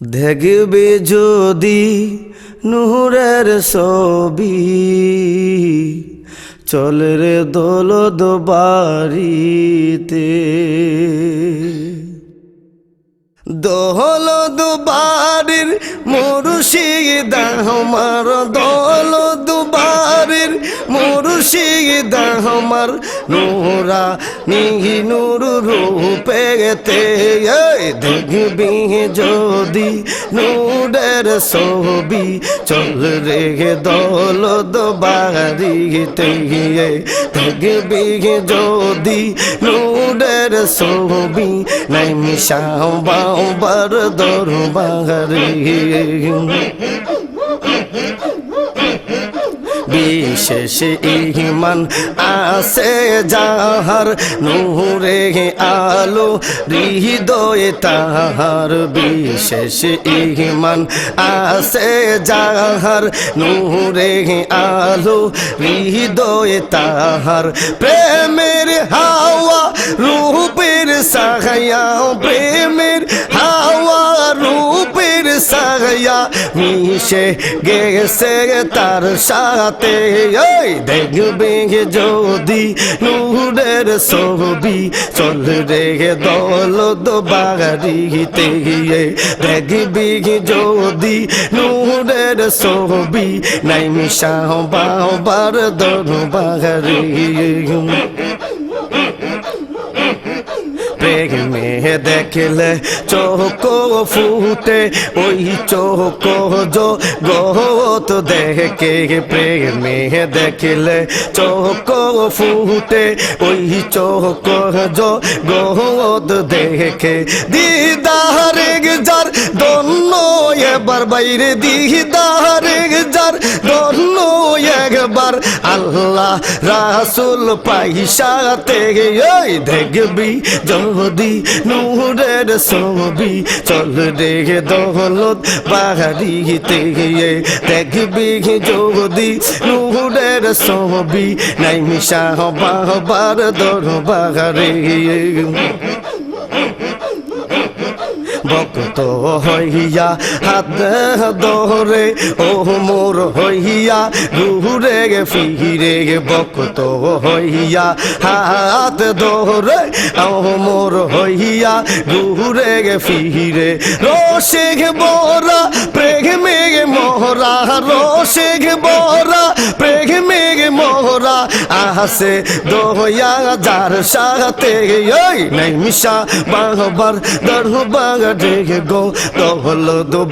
দেখবে যদি নূরের ছবি চল রে দোলদ বাড়িতে দোলদ বাড়ির মরুষি আমার দোলদ মুর্শিদ আমার নোরা নিহি নূর রূপেতে। দেখবি যদি নূরের ছবি চল রে দোলদ বাড়িতে দেখবি যদি নূরের ছবি নাই মিশাও বাবার দরবারে। বিশেষ আসে যাহার নূরে আলো, হৃদয়ে তাহার বিশেষ ইমান আসে যাহার নূরে আলো, হৃদয়ে তাহার প্রেমের হাওয়া, রূপের সাহায়া প্রেমের হাওয়া রূপের সাহায়া মিশে গেছে তার সাথে। ওই দেখবে যদি নূরের ছবি চল রে দল বাড়িতে দেখবি যদি নূরের ছবি নাই মিশা বাবার দরবারে প্রেমে দেখলে চোখ ফুটে, ওই চোখ যো গত দেখে প্রেমে দেখলে চোখ ফুটে, ওই চোখ যো গত দেখে। দিদারে যার দন্ন এবার বাইরে দিদারে যার দন্ন একবার আল্লাহ রাসুল পাইসাতে ওই দেখবি যদি নূরের ছবি চল রে দৌলত বাহারিতে দেখবি যদি নূরের ছবি নাই মিশা বাবার দরবারে। ভক্ত হইয়া হাত দরে ও মোর হইয়া ঘুরে গে ফিরে গে ভক্ত হইয়া হাত দরে ও মোর হইয়া ঘুরে গে ফিরে। রসে গে বরা, প্রেমে গে মোহরা রসে গে বরা আসে দোয়া যার সাথে ওই নাই মিশা বাহবার, দরবার রে গো দহল দো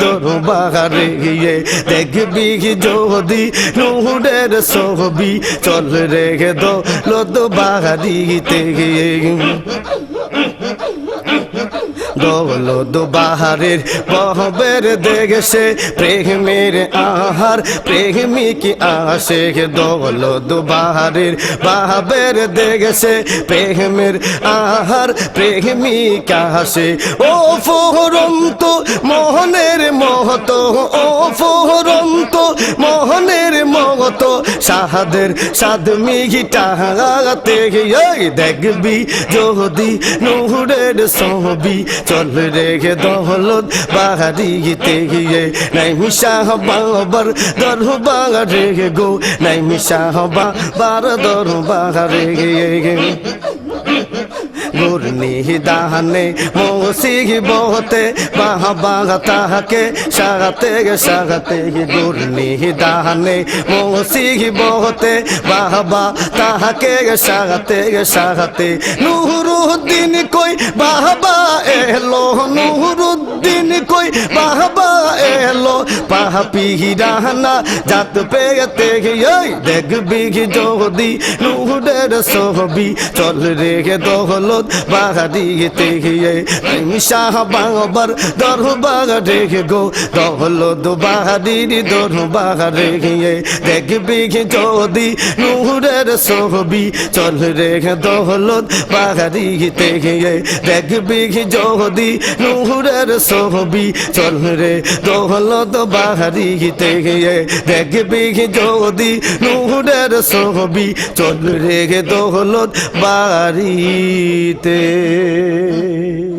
দরু দরবারে গিয়ে দেখবি যদি নুহুরের ছবি, চল রে দো লদ বাহারিতে গিয়ে। দৌলদ বাহারের বহবের দেখে প্রেমের আহার প্রেমিক আসে দৌলদ বাহারের বাহাবের দেখে প্রেমের আহার প্রেমিক আসে ও ফোরন্ত মোহনের মহত, ও ফোরন্ত মোহনের মহত। সাহাদের সাদ মিহিটাতে দেখবি যদি নুহুরের ছবি। চল রেখে দহলত বাহারিতে গিয়ে নাই মিশা বাবার দর বাগারে গো। নাই মিশা বাবার দর বাগারে গিয়ে মৌসিহি বহতে বাহা বাগা তাহাকে সাগাতে গে সাগাতে গে গুরনি দাহনে মৌসিহি বহতে বাহা বা তাহাকে গে সাগাতে নুরুদ্দিন কই বাহবা এলো, নুরুদ্দিন কই বাহবা এলো। পাহা পিহিরানা জাত পেগতে গে ওই দেখবি যদি নুরের ছবি। চল রে দহলত বাগাদিতে গিয়ে শাহ বাংবার দর বাগারে গো দহলত বাহাদির দর বাগারে গিয়ে দেখবি যদি নুরের ছবি চল রে গে দহলত বাগাদিতে গিয়ে দেখবি যদি নুরের ছবি চল রে দহলত বাহারিতে গিয়ে দেখবি যদি নুরের ছবি চল রে গে দহলত বাড়িতে